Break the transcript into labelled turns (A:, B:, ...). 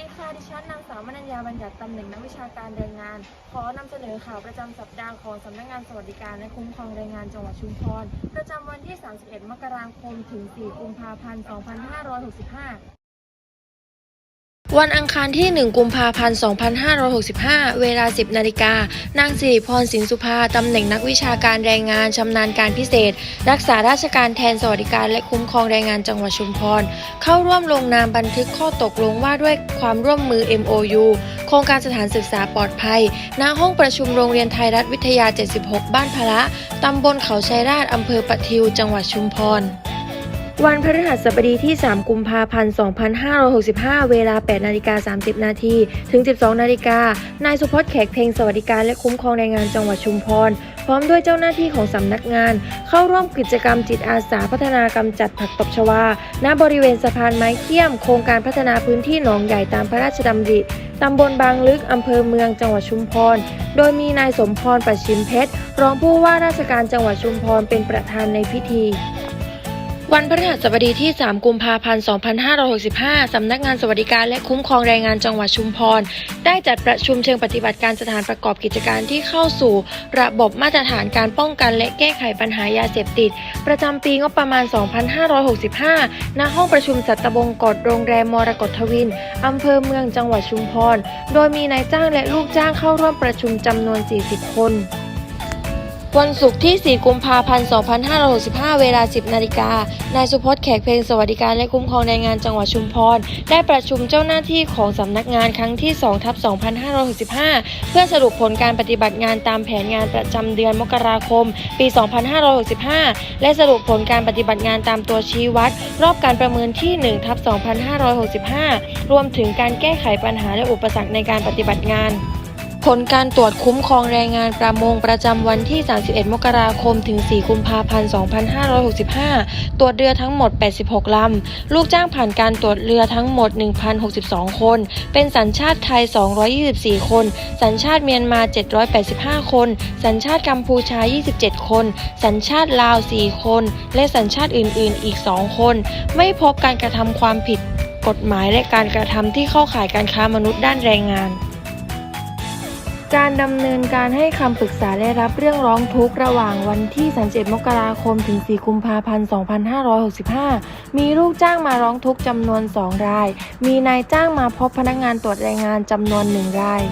A: ดีค่ะ ดิฉันนางสาวมนัญญาบัญญัติตำแหน่งนักวิชาการแรงงาน ขอนำเสนอข่าวประจำสัปดาห์ของสำนักงานสวัสดิการและคุ้มครองแรงงานจังหวัดชุมพร ประจำวันที่ 31 มกราคม ถึง 4 กุมภาพันธ์ 2565
B: วันอังคารที่ 1 กุมภาพันธ์ 2565 เวลา 10 นาฬิกา นางสิริพรสินสุภา ตำแหน่งนักวิชาการแรงงาน ชำนาญการพิเศษ รักษาราชการแทนสวัสดิการและคุ้มครองแรงงานจังหวัดชุมพร เข้าร่วมลงนามบันทึกข้อตกลงว่าด้วยความร่วมมือ MOU โครงการสถานศึกษาปลอดภัย ณ ห้องประชุมโรงเรียนไทยรัฐวิทยา 76 บ้านพระตำบลเขาชัยราชอำเภอปะทิว จังหวัดชุมพร วันพฤหัสบดีที่ 3 กุมภาพันธ์ 2565 เวลา 8 นาฬิกา 30 นาทีถึง 12 นาฬิกา นายสุพจน์แขกเพลงสวัสดิการและคุ้มครองแรงงานจังหวัดชุมพร พร้อมด้วยเจ้าหน้าที่ของสำนักงาน เข้าร่วมกิจกรรมจิตอาสาพัฒนากำจัดผักตบชวา ณ บริเวณสะพานไม้เขี้ยม โครงการพัฒนาพื้นที่หนองใหญ่ตามพระราชดำริตำบลบางลึก อำเภอเมือง จังหวัดชุมพร โดยมีนายสมพรประชิมเพชร รองผู้ว่าราชการจังหวัดชุมพรเป็นประธานในพิธี วันพฤหัสบดีที่ 3 กุมภาพันธ์ 2565 สำนักงานสวัสดิการและคุ้มครองแรงงานจังหวัดชุมพร ได้จัดประชุมเชิงปฏิบัติการสถานประกอบกิจการที่เข้าสู่ ระบบมาตรฐานการป้องกันและแก้ไขปัญหายาเสพติด ประจำปีงบประมาณ 2565 ณ ห้องประชุมสัตบงกฎโรงแรมมรกตทวิน อำเภอเมืองจังหวัดชุมพร โดยมีนายจ้างและลูกจ้างเข้าร่วมประชุมจำนวน 40 คน วันศุกร์ที่ 4 กุมภาพันธ์ 2565 เวลา 10 นาฬิกา นายสุพจน์แขกเพลงสวัสดิการและคุ้มครองแรงงานจังหวัดชุมพร ได้ประชุมเจ้าหน้าที่ของสำนักงานครั้งที่ 2 ทับ 2565 เพื่อสรุปผลการปฏิบัติงานตามแผนงานประจำเดือนมกราคม ปี 2565 และสรุปผลการปฏิบัติงานตามตัวชี้วัด รอบการประเมินที่ 1 ทับ 2565 รวมถึงการแก้ไขปัญหาและอุปสรรคในการปฏิบัติงาน ผลการตรวจคุ้มครองแรงงานประมงประจำวันที่ 31 มกราคม ถึง 4 กุมภาพันธ์ 2565 ตรวจเรือทั้งหมด 86 ลำ ลูกจ้างผ่านการตรวจเรือทั้งหมด 1,062 คน เป็นสัญชาติไทย 224 คน สัญชาติเมียนมา 785 คน สัญชาติกัมพูชา 27 คน สัญชาติลาว 4 คน และสัญชาติอื่น ๆ อีก 2 คน ไม่พบการกระทำความผิดกฎหมายและการกระทำที่เข้าข่ายการค้ามนุษย์ด้านแรงงาน การดำเนินการให้คำปรึกษาและรับเรื่องร้องทุกข์ระหว่างวันที่31มกราคม ถึง 4 กุมภาพันธ์ 2565 มีลูกจ้างมาร้องทุกข์จำนวน 2 ราย มีนายจ้างมาพบพนักงานตรวจแรงงานจำนวน 1 ราย